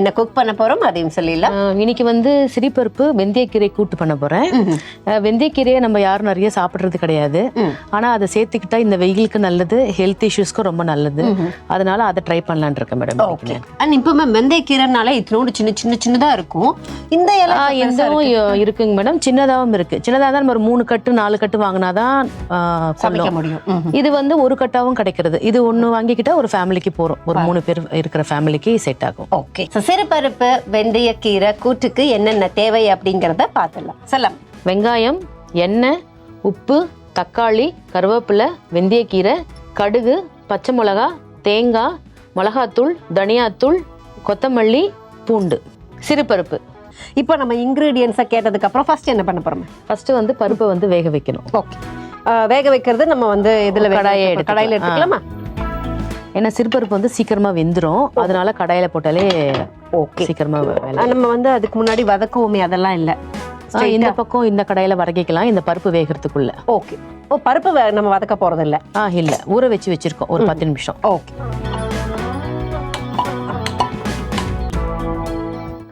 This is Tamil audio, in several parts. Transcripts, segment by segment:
என்ன குக் பண்ண போறோம் அதையும் சொல்லிடலாம். இன்னைக்கு வந்து சிறிப்பருப்பு வெந்தயக்கீரை கூட்டு பண்ண போறேன். வெந்தயக்கீரையை நம்ம யாரும் நிறைய சாப்பிடுறது கிடையாது. ஆனா அதை சேர்த்துக்கிட்டா இந்த வெயிலுக்கு நல்லது ஹெல்த் இஷ்யூஸ்க்கும் ரொம்ப நல்லது. அதனால அதை ட்ரை பண்ணலாம்னு இருக்கேன் மேடம் ஓகே அண்ட் இப்போ மேம் வெந்தயக்கீரைனால இத்தனோடு சின்ன சின்ன சின்னதா இருக்கும். இந்த இருக்கு. இருக்குங்க மேடம் சின்னதாகவும் இருக்கு. சின்னதாக தான் நம்ம ஒரு மூணு கட்டு நாலு கட்டு வாங்கினாதான் சமைக்க. முடியும். இது வந்து ஒரு கட்டாவும் கிடைக்கிறது. இது ஒன்று வாங்கிக்கிட்டா ஒரு ஃபேமிலிக்கு போறோம். ஒரு மூணு பேர் இருக்கிற ஃபேமிலிக்கு செட் ஆகும். ஓகே சிறுபருப்பு வெந்தயக்கீரை கூட்டுக்கு என்னென்ன தேவை அப்படிங்கிறத பார்த்துடலாம். செல்லம் வெங்காயம் எண்ணெய் உப்பு தக்காளி கருவேப்பிலை வெந்தயக்கீரை கடுகு பச்சை மிளகா தேங்காய் மிளகாத்தூள் தனியாத்தூள் கொத்தமல்லி பூண்டு. சிறுபருப்பு. இப்போ நம்ம இன்கிரீடியன்ஸை கேட்டதுக்கு அப்புறம் ஃபர்ஸ்ட் என்ன பண்ண போறோம்? ஃபர்ஸ்ட் வந்து பருப்பை வந்து வேக வைக்கணும். ஓகே வேக வைக்கிறது நம்ம வந்து இதுல கடாயை கடாயில எடுத்துக்கலாம். ஏன்னா சிறுபருப்பு வந்து சீக்கிரமா வெந்துரும். அதனால கடாயில போட்டாலே ஓகே. சீக்கிரமா வேலை நம்ம வந்து அதுக்கு முன்னாடி வதக்குவோமே அதெல்லாம் இல்ல. இந்த பக்கம் இந்த கடாயில வதக்கிக்கலாம் இந்த பருப்பு வேகிறதுக்குள்ள. ஓகே. ஓ பருப்பு நம்ம வதக்க போறது இல்ல ஆ இல்ல. ஊற வச்சு வச்சிருக்கோம். ஒரு பத்து நிமிஷம். ஓகே.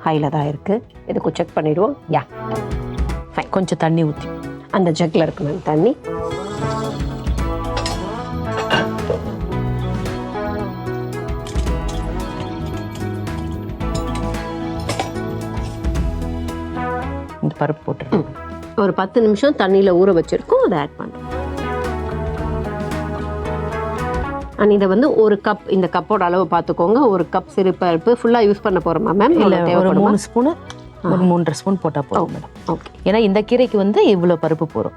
ஹைல தான் இருக்கு. இதுக்கு செக் பண்ணிடுவோம். யா. கொஞ்சம் தண்ணி ஊத்தி. அந்த ஜக்ல இருக்கு மேம் தண்ணி. இந்த பருப்பு போட்டுருக்கோம் ஒரு பத்து நிமிஷம் தண்ணியில ஊற வச்சிருக்கோம். அதை ஆட் பண்ணுறோம் அண்ட் இதை வந்து ஒரு கப் இந்த கப்போட அளவு பார்த்துக்கோங்க. ஒரு கப் சிறுபருப்பு ஃபுல்லாக யூஸ் பண்ண போகிறோமா மேம் இல்ல ஒரு மூணு ஸ்பூனு ஒரு மூன்றரை ஸ்பூன் போட்டா போதும் மேடம் ஓகே ஏன்னா இந்த கீரைக்கு வந்து இவ்வளவு பருப்பு போறோம்.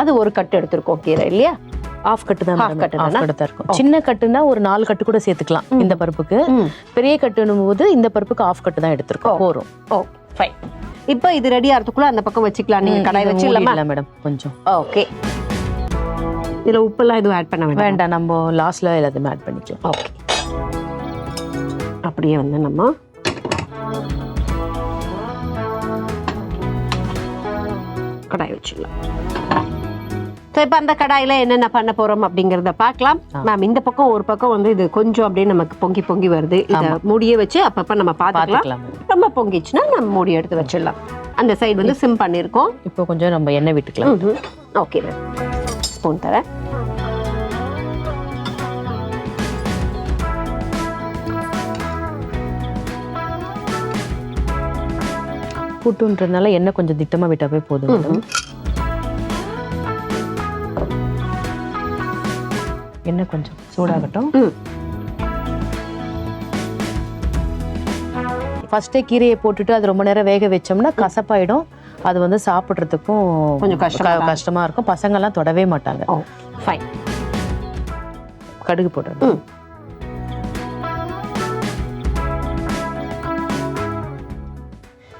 அது ஒரு கட்டு எடுத்திருக்கோம் கீரை இல்லையா? ஆஃப் கட்டு தான் Half கட்டு ஆஃப்? கட்டு தான் இருக்கும். சின்ன கட்டுனா ஒரு நாலு கட்டு கூட சேர்த்துக்கலாம் இந்த பருப்புக்கு. பெரிய கட்டுனும் போது இந்த பருப்புக்கு ஆஃப் கட்டு தான் எடுத்திருக்கோம். போறோம். ஓ ஃபைன் இப்போ இது ரெடி ஆகிறதுக்குள்ள அந்த பக்கம் வச்சுக்கலாம். நீங்க கடாய் வச்சிடலாமா? மூடிடலாம் மேடம் கொஞ்சம். ஓகே இதுல உப்பெல்லாம் எதுவும் ஆட் பண்ண வேண்டாம்? வேண்டாம் நம்ம லாஸ்ட்ல எல்லாத்தையுமே ஆட் பண்ணிக்கலாம். ஓகே அப்படியே வந்து நம்ம கடாய் வச்சிடலாம். ஸோ இப்போ அந்த கடாயில் என்னென்ன பண்ண போகிறோம் அப்படிங்கிறத பார்க்கலாம். மேம் இந்த பக்கம் ஒரு பக்கம் வந்து இது கொஞ்சம் அப்படியே நமக்கு பொங்கி பொங்கி வருது. இதை மூடியே வச்சு அப்பப்போ நம்ம பார்த்துக்கலாம். ரொம்ப பொங்கிச்சுன்னா நம்ம மூடி எடுத்து வச்சிடலாம். அந்த சைடு வந்து சிம் பண்ணியிருக்கோம் இப்போ கொஞ்சம் நம்ம எண்ணெய் விட்டுக்கலாம். ஓகே மேம் ஸ்பூன் தரேன். கூட்டுன்றதுனால எண்ணெய் கொஞ்சம் திட்டமா விட்டாவே போதும் எண்ணெய் கொஞ்சம் சூடாகட்டும். ம். ஃபர்ஸ்டே கீரையை போட்டுட்டு அது ரொம்ப நேரம் வேக வச்சோம்னா கசப்பாயிடும். அது வந்து சாப்பிட்றதுக்கும் கொஞ்சம் கஷ்டமா க- கஷ்டமா இருக்கும். பசங்கெல்லாம் தொடவே மாட்டாங்க. ஃபைன் கடுகு ம்.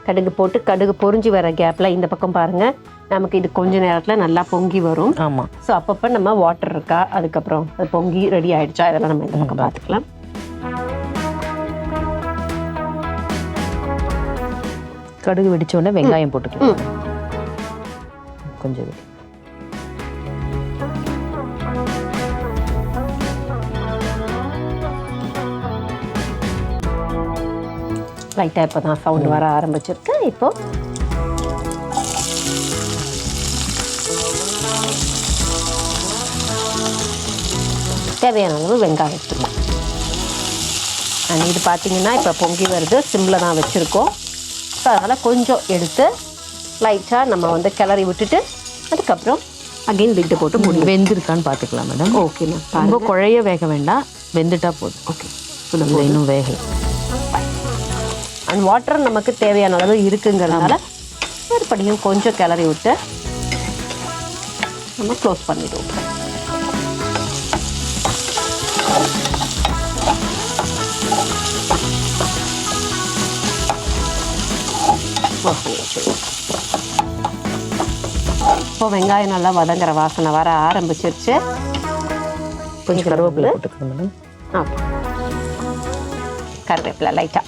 கடுகு போட்டு கடுகு பொரிஞ்சு வர கேப்பில் இந்த பக்கம் பாருங்க. நமக்கு இது கொஞ்ச நேரத்தில் நல்லா பொங்கி வரும். ஆமா. ஸோ அப்பப்போ நம்ம வாட்டர் இருக்கா அதுக்கப்புறம் அது பொங்கி ரெடி ஆயிடுச்சா இதெல்லாம் நம்ம இந்த பக்கம் பார்த்துக்கலாம். கடுகு வெடிச்ச உடனே வெங்காயம் போட்டுக்கலாம். கொஞ்சம். லைட்டாக இப்போ தான் சவுண்ட் வர ஆரம்பிச்சிருக்கு. இப்போ தேவையான அளவு வெங்காயம் எடுத்துக்கலாம் அண்ட் இது பார்த்தீங்கன்னா இப்போ பொங்கி வருது. சிம்மில் தான் வச்சுருக்கோம். ஸோ அதனால் கொஞ்சம் எடுத்து லைட்டாக நம்ம வந்து கிளறி விட்டுட்டு அதுக்கப்புறம் அகைன் லிட்டு போட்டு மூடி வெந்திருக்கான்னு பார்த்துக்கலாம் மேடம் ஓகே மேம் ரொம்ப குழைய வேக வேண்டாம். வெந்துட்டா போதும். ஓகே இது இன்னும் வேகல. அண்ட் வாட்டர் நமக்கு தேவையான அளவு இருக்குங்கிறதுனால மறுபடியும் கொஞ்சம் கிளறி விட்டு நம்ம க்ளோஸ் பண்ணிடுவோம். வச்சிடுவோம். இப்போ வெங்காயம் நல்லா வதங்குற வாசனை வர ஆரம்பிச்சிருச்சு. கொஞ்சம் கருவேப்பிலை ஆ. கருவேப்பிலை லைட்டாக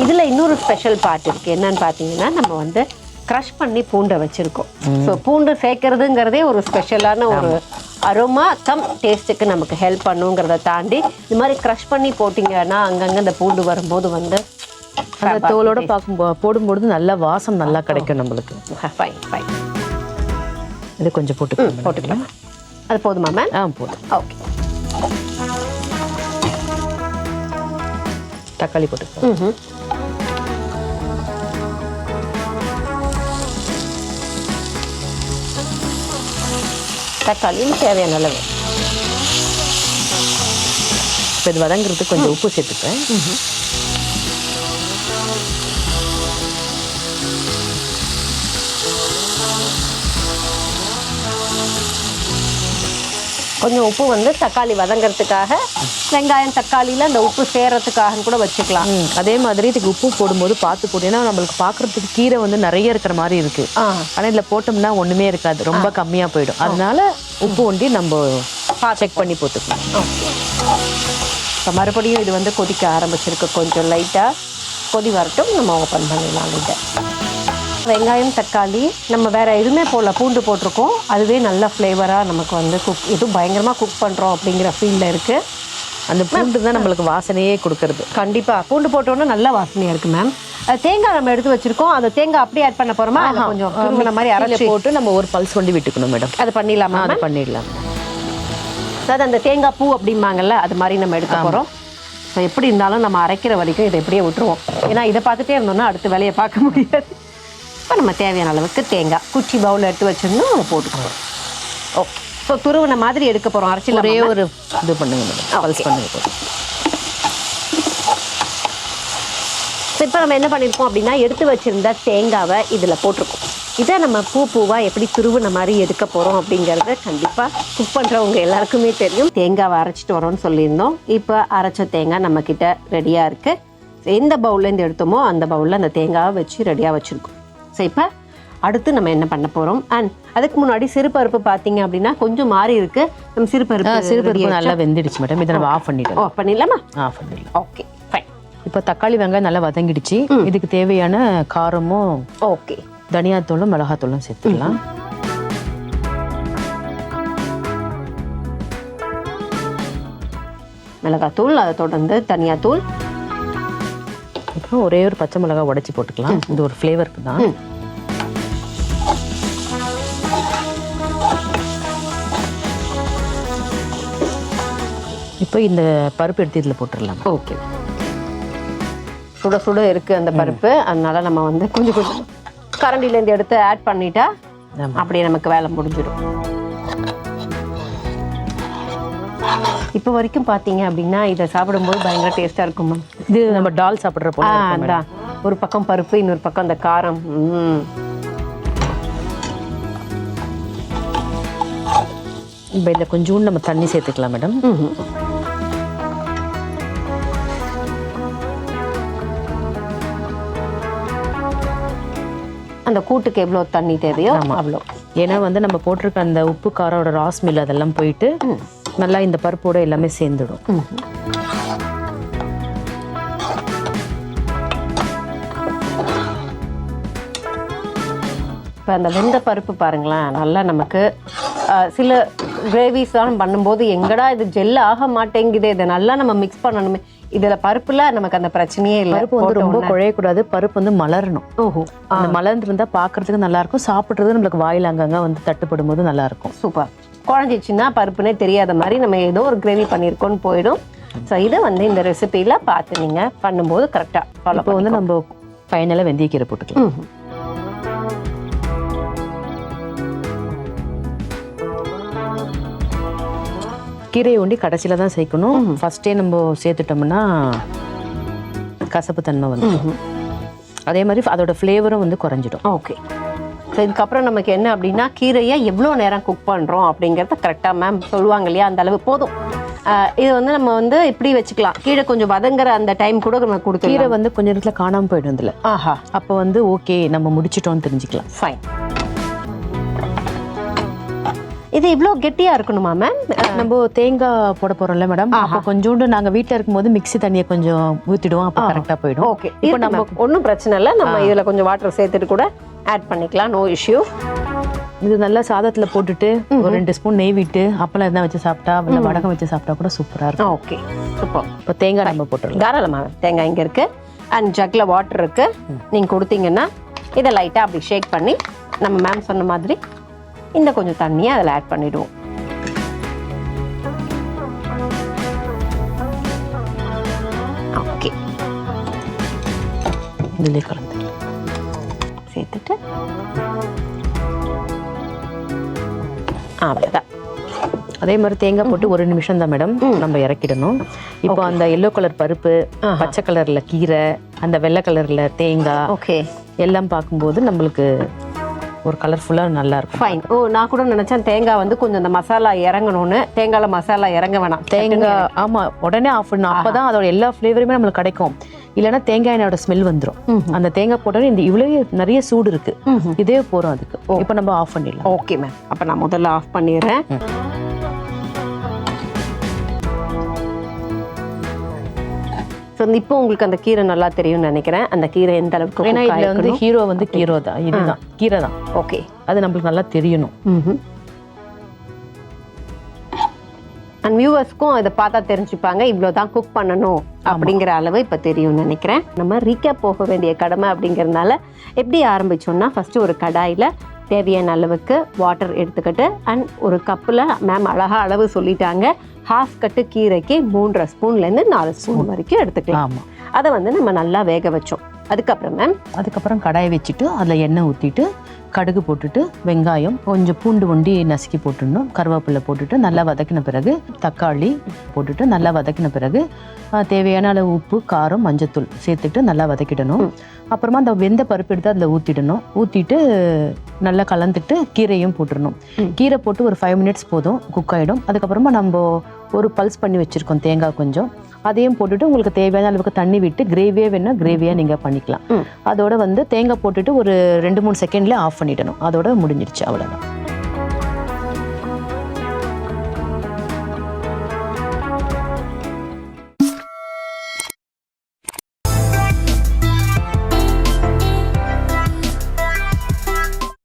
இதில் இன்னொரு ஸ்பெஷல் பார்ட் இருக்குது என்னன்னு பார்த்தீங்கன்னா நம்ம வந்து க்ரஷ் பண்ணி பூண்டை வச்சுருக்கோம். ஸோ பூண்டு சேர்க்கறதுங்கிறதே ஒரு ஸ்பெஷலான ஒரு அரோமா கம் டேஸ்ட்டுக்கு நமக்கு ஹெல்ப் பண்ணுங்கிறத தாண்டி இது மாதிரி க்ரஷ் பண்ணி போட்டிங்கன்னா அங்கங்கே இந்த பூண்டு வரும்போது வந்து அந்த தோலோட பார்க்கும் போடும்போது நல்ல வாசம் நல்லா கிடைக்கும் நம்மளுக்கு. ஃபைன் ஃபைன் இது கொஞ்சம் போட்டுக்கலாம் போட்டுக்கலாம். அது போதுமா மேம் ஆ போதும். ஓகே. தக்காளி போட்டுக்கலாம் தக்காளியும் தேவையான அளவு. இப்போ இது வதங்குறதுக்கு கொஞ்சம் உப்பு சேர்த்துப்பேன். கொஞ்சம் உப்பு வந்து தக்காளி வதங்கறதுக்காக வெங்காயம் தக்காளியில் அந்த உப்பு சேர்றதுக்காக கூட வச்சுக்கலாம். அதே மாதிரி இதுக்கு உப்பு போடும்போது பார்த்து போடு. ஏன்னா நம்மளுக்கு பார்க்கறதுக்கு கீரை வந்து நிறைய இருக்கிற மாதிரி இருக்கு. ஆ. ஆனால் இதில் போட்டோம்னா ஒண்ணுமே இருக்காது. ரொம்ப கம்மியா போயிடும். அதனால உப்பு ஒண்டி நம்ம செக் பண்ணி போட்டுக்கலாம். இப்போ மறுபடியும் இது வந்து கொதிக்க ஆரம்பிச்சிருக்கு. கொஞ்சம் லைட்டாக கொதி வரட்டும். நம்ம ஓப்பன் பண்ணிடலாம். இதை வெங்காயம் தக்காளி நம்ம வேற எதுவுமே போடல பூண்டு போட்டிருக்கோம். அதுவே நல்ல ஃப்ளேவராக நமக்கு வந்து குக் எதுவும் பயங்கரமாக குக் பண்ணுறோம் அப்படிங்கிற ஃபீலில் இருக்குது அந்த பூண்டு தான் நம்மளுக்கு வாசனையே கொடுக்கறது. கண்டிப்பாக பூண்டு போட்டோன்னா நல்ல வாசனையாக இருக்குது மேம் தேங்காய் நம்ம எடுத்து வச்சிருக்கோம். அந்த தேங்காய் அப்படியே ஆட் பண்ண போகிறோமா அதில் கொஞ்சம் துருவின மாதிரி அரைச்சி போட்டு நம்ம ஒரு பல்ஸ் கொண்டு விட்டுக்கணும் மேடம் அது பண்ணிடலாமா அது பண்ணிடலாம். அதாவது அந்த தேங்காய் பூ அப்படிம்பாங்கல்ல அது மாதிரி நம்ம எடுக்க போகிறோம் ஸோ எப்படி இருந்தாலும் நம்ம அரைக்கிற வரைக்கும் இதை எப்படியே விட்டுருவோம். ஏன்னா இதை பார்த்துட்டே இருந்தோம்னா அடுத்த வேலையை பார்க்க முடியாது. இப்போ நம்ம தேவையான அளவுக்கு தேங்காய். குச்சி பவுல் எடுத்து வச்சிருந்தோம் அதை போட்டுக்கணும் ஓகே ஸோ துருவின மாதிரி எடுக்க போகிறோம் அரைச்சி ஒரே ஒரு இது பண்ணுங்க பல்ஸ் பண்ணுங்க. இப்போ நம்ம என்ன பண்ணியிருக்கோம் அப்படின்னா எடுத்து வச்சிருந்த தேங்காவை இதில் போட்டிருக்கோம். இதை நம்ம பூ பூவாக எப்படி துருவின மாதிரி எடுக்க போகிறோம் அப்படிங்கிறது கண்டிப்பாக குக் பண்ணுறவங்க எல்லாருக்குமே தெரியும். தேங்காவை அரைச்சிட்டு வரோம்னு சொல்லியிருந்தோம். இப்போ அரைச்ச தேங்காய் நம்மக்கிட்ட ரெடியாக இருக்குது எந்த பவுல்லேருந்து எடுத்தோமோ அந்த பவுலில் அந்த தேங்காவை வச்சு ரெடியாக வச்சுருக்கோம். ஸோ இப்போ அடுத்து நம்ம என்ன பண்ண போகிறோம் அண்ட் அதுக்கு முன்னாடி சிறுபருப்பு பார்த்தீங்க அப்படின்னா கொஞ்சம் மாறி இருக்கு. நம்ம சிறுபருப்பு சிறுபருப்பு நல்லா வெந்துடுச்சு மேடம் இதை நம்ம ஆஃப் பண்ணிடலாம். ஓ பண்ணிடலாமா? ஆஃப் பண்ணிடலாம். ஓகே ஃபைன் இப்போ தக்காளி வெங்காயம் நல்லா வதங்கிடுச்சு. இதுக்கு தேவையான காரமும் ஓகே தனியாத்தூளும் மிளகாத்தூளும் சேர்த்துக்கலாம். மிளகாத்தூள் அதை தொடர்ந்து தனியாத்தூள். அப்புறம் ஒரே ஒரு பச்சை மிளகாய் உடைச்சி போட்டுக்கலாம். இது ஒரு ஃப்ளேவருக்கு தான். இப்போ இந்த பருப்பு எடுத்து இதில் போட்டுடலாம்? ஓகே. சுட சுட இருக்கு அந்த பருப்பு. அதனால நம்ம வந்து கொஞ்சம் கொஞ்சம் கரண்டிலேருந்து எடுத்து ஆட் பண்ணிட்டா. அப்படியே நமக்கு வேலை முடிஞ்சிடும். இப்போ வரைக்கும் பார்த்தீங்க அப்படின்னா இதை சாப்பிடும்போது பயங்கர டேஸ்ட்டாக இருக்கும் மேம். இது நம்ம டால் சாப்பிட்ற போல. அதான். ஒரு பக்கம் பருப்பு இன்னொரு பக்கம் அந்த காரம். இப்போ இதில் கொஞ்சோண்டு நம்ம தண்ணி சேர்த்துக்கலாம் மேடம். அந்த கூட்டுக்கு எவ்வளோ தண்ணி தேவையோ அவ்வளோ. ஏன்னா வந்து நம்ம போட்டிருக்க அந்த உப்பு காரோட ராஸ் மில் அதெல்லாம் போயிட்டு நல்லா இந்த பருப்போட எல்லாமே சேர்ந்துடும். இப்போ அந்த வெந்த பருப்பு பாருங்களேன் நல்லா நமக்கு சில கிரேவிஸ்லாம் பண்ணும்போது எங்கடா இது ஜெல் ஆக மாட்டேங்குது இதை நல்லா நம்ம மிக்ஸ் பண்ணணுமே. இதில் பருப்புல நமக்கு அந்த பிரச்சனையே இல்லை. பருப்பு வந்து ரொம்ப குழையக்கூடாது. பருப்பு வந்து மலரணும். ஓஹோ. அந்த மலர்ந்துருந்தா பார்க்கறதுக்கு நல்லா இருக்கும் சாப்பிட்றது நம்மளுக்கு வாயில் அங்கங்க வந்து தட்டுப்படும் போது நல்லா இருக்கும் சூப்பர். குழஞ்சிச்சுன்னா பருப்புனே தெரியாத மாதிரி நம்ம ஏதோ ஒரு கிரேவி பண்ணியிருக்கோன்னு போயிடும். ஸோ இதை வந்து இந்த ரெசிபியில் பார்த்து நீங்கள் பண்ணும்போது கரெக்டாக ஃபாலோ இப்போ வந்து நம்ம ஃபைனலாக வெந்தயக்கீரை போட்டுக்கலாம். கீரையை ஒண்டி கடைசியில் தான் சேர்க்கணும். ஃபர்ஸ்டே நம்ம சேர்த்துட்டோம்னா கசப்பு தன்மை வந்து அதே மாதிரி அதோட ஃப்ளேவரும் வந்து குறைஞ்சிடும். ஓகே ஸோ இதுக்கப்புறம் நமக்கு என்ன அப்படின்னா கீரையை எவ்வளோ நேரம் குக் பண்ணுறோம் அப்படிங்கிறத கரெக்டாக மேம் சொல்லுவாங்க இல்லையா? அந்த அளவு போதும். இது வந்து நம்ம வந்து இப்படி வச்சுக்கலாம். கீழே கொஞ்சம் வதங்குற அந்த டைம் கூட நம்ம கொடுக்கலாம் கீரை வந்து கொஞ்ச நேரத்தில் காணாமல் போயிடும் இதில் ஆஹா. அப்போ வந்து ஓகே நம்ம முடிச்சிட்டோம்னு தெரிஞ்சுக்கலாம். ஃபைன் இது இவ்வளோ கெட்டியாக இருக்கணுமா மேம் நம்ம தேங்காய் போட போறோம்ல மேடம் அப்போ கொஞ்சோண்டு நாங்க வீட்ல இருக்கும்போது மிக்ஸி தண்ணியை கொஞ்சம் ஊத்திடுவோம் அப்போ கரெக்டா போயிடும். ஓகே இப்போ நம்ம ஒன்றும் பிரச்சனை இல்லை. நம்ம இதில் கொஞ்சம் வாட்டர் சேர்த்துட்டு கூட ஆட் பண்ணிக்கலாம். நோ இஷ்யூ இது நல்லா சாதத்துல போட்டுட்டு ஒரு ரெண்டு ஸ்பூன் நெய் விட்டு அப்பளம் எதாவது வச்சு சாப்பிட்டா இல்லை வடகம் வச்சு சாப்பிட்டா கூட சூப்பரா இருக்கும். Okay super. இப்போ தேங்காய் நம்ம போட்டுடலாம். தாராளமாக தேங்காய் இங்கே இருக்கு. அண்ட் ஜக்கில் வாட்டர் இருக்கு. நீங்கள் கொடுத்தீங்கன்னா இதை லைட்டாக அப்படி ஷேக் பண்ணி நம்ம மேம் சொன்ன மாதிரி இன்னும் கொஞ்சம் தண்ணியை அதில் ஆட் பண்ணிடுவோம். ஓகே இதுலேயே கலந்து. சேர்த்துட்டு. அவ்வளோதான் அதே மாதிரி தேங்காய் போட்டு ஒரு நிமிஷம் தான் மேடம் நம்ம இறக்கிடணும். இப்போ அந்த எல்லோ கலர் பருப்பு பச்சை கலர்ல கீரை அந்த வெள்ளை கலர்ல தேங்காய் ஓகே எல்லாம் பார்க்கும்போது நம்மளுக்கு ஒரு கலர்ஃபுல்லாக நல்லா இருக்கும் ஃபைன் ஓ நான் கூட நினச்சேன் தேங்காய் வந்து கொஞ்சம் அந்த மசாலா இறங்கணும்னு. தேங்காயில் மசாலா இறங்க வேணாம். தேங்காய் ஆமா உடனே ஆஃப் பண்ணணும். அப்பதான் அதோட எல்லா ஃப்ளேவருமே நம்மளுக்கு கிடைக்கும். இல்லைன்னா தேங்காய் எண்ணெயோட ஸ்மெல் வந்துடும் அந்த தேங்காய் போட்டோன்னே இந்த இவ்வளவு நிறைய சூடு இருக்கு. இதே போறோம் அதுக்கு. இப்போ நம்ம ஆஃப் பண்ணிடலாம். ஓகே மேம் அப்போ நான் முதல்ல ஆஃப் பண்ணிடுறேன். ஸோ இப்போ உங்களுக்கு அந்த கீரை நல்லா தெரியும்னு நினைக்கிறேன். அந்த கீரை எந்த அளவுக்கு ஏன்னா இதுல வந்து ஹீரோ வந்து ஹீரோ தான். இதுதான். கீரை தான். ஓகே. அது நம்மளுக்கு நல்லா தெரியணும். அண்ட் வியூவர்ஸ்க்கும் இதை பார்த்தா தெரிஞ்சுப்பாங்க இவ்வளோ தான் குக் பண்ணணும் அப்படிங்கிற அளவு இப்போ தெரியும்னு நினைக்கிறேன். நம்ம ரீக்கப் போக வேண்டிய கடமை அப்படிங்கிறதுனால எப்படி ஆரம்பிச்சோம்னா ஃபஸ்ட்டு ஒரு கடாயில் தேவையான அளவுக்கு வாட்டர் எடுத்துக்கிட்டு அண்ட் ஒரு கப்பில் மேம் அழகாக அளவு சொல்லிட்டாங்க. ஹாஃப் கட்டு கீரைக்கு மூன்றரை ஸ்பூன்லேருந்து நாலு ஸ்பூன் வரைக்கும் எடுத்துக்கலாம். அதை வந்து நம்ம நல்லா வேக வச்சோம். அதுக்கப்புறம் மேம் அதுக்கப்புறம் கடாயை வச்சுட்டு அதுல எண்ணெய் ஊத்திட்டு கடுகு போட்டுட்டு வெங்காயம் கொஞ்சம் பூண்டு ஒண்டி நசுக்கி போட்டுடணும். கருவேப்பிலை போட்டுட்டு நல்லா வதக்கின பிறகு தக்காளி போட்டுட்டு நல்லா வதக்கின பிறகு தேவையான அளவு உப்பு காரம் மஞ்சத்தூள் சேர்த்துட்டு நல்லா வதக்கிடணும். அப்புறமா அந்த வெந்த பருப்பு எடுத்து அதில் ஊற்றிடணும் ஊற்றிட்டு நல்லா கலந்துட்டு கீரையும் போட்டுடணும். கீரை போட்டு ஒரு ஃபைவ் மினிட்ஸ் போதும் குக் ஆகிடும் அதுக்கப்புறமா நம்ம ஒரு பல்ஸ் பண்ணி வச்சுருக்கோம் தேங்காய் கொஞ்சம். அதையும் போட்டுட்டு உங்களுக்கு தேவையான அளவுக்கு தண்ணி விட்டு கிரேவியே வேணா கிரேவியாக நீங்கள் பண்ணிக்கலாம். அதோட வந்து தேங்காய் போட்டுட்டு ஒரு ரெண்டு மூணு செகண்ட்ல ஆஃப் பண்ணிடணும். அதோட முடிஞ்சிருச்சு. அவ்வளோதான்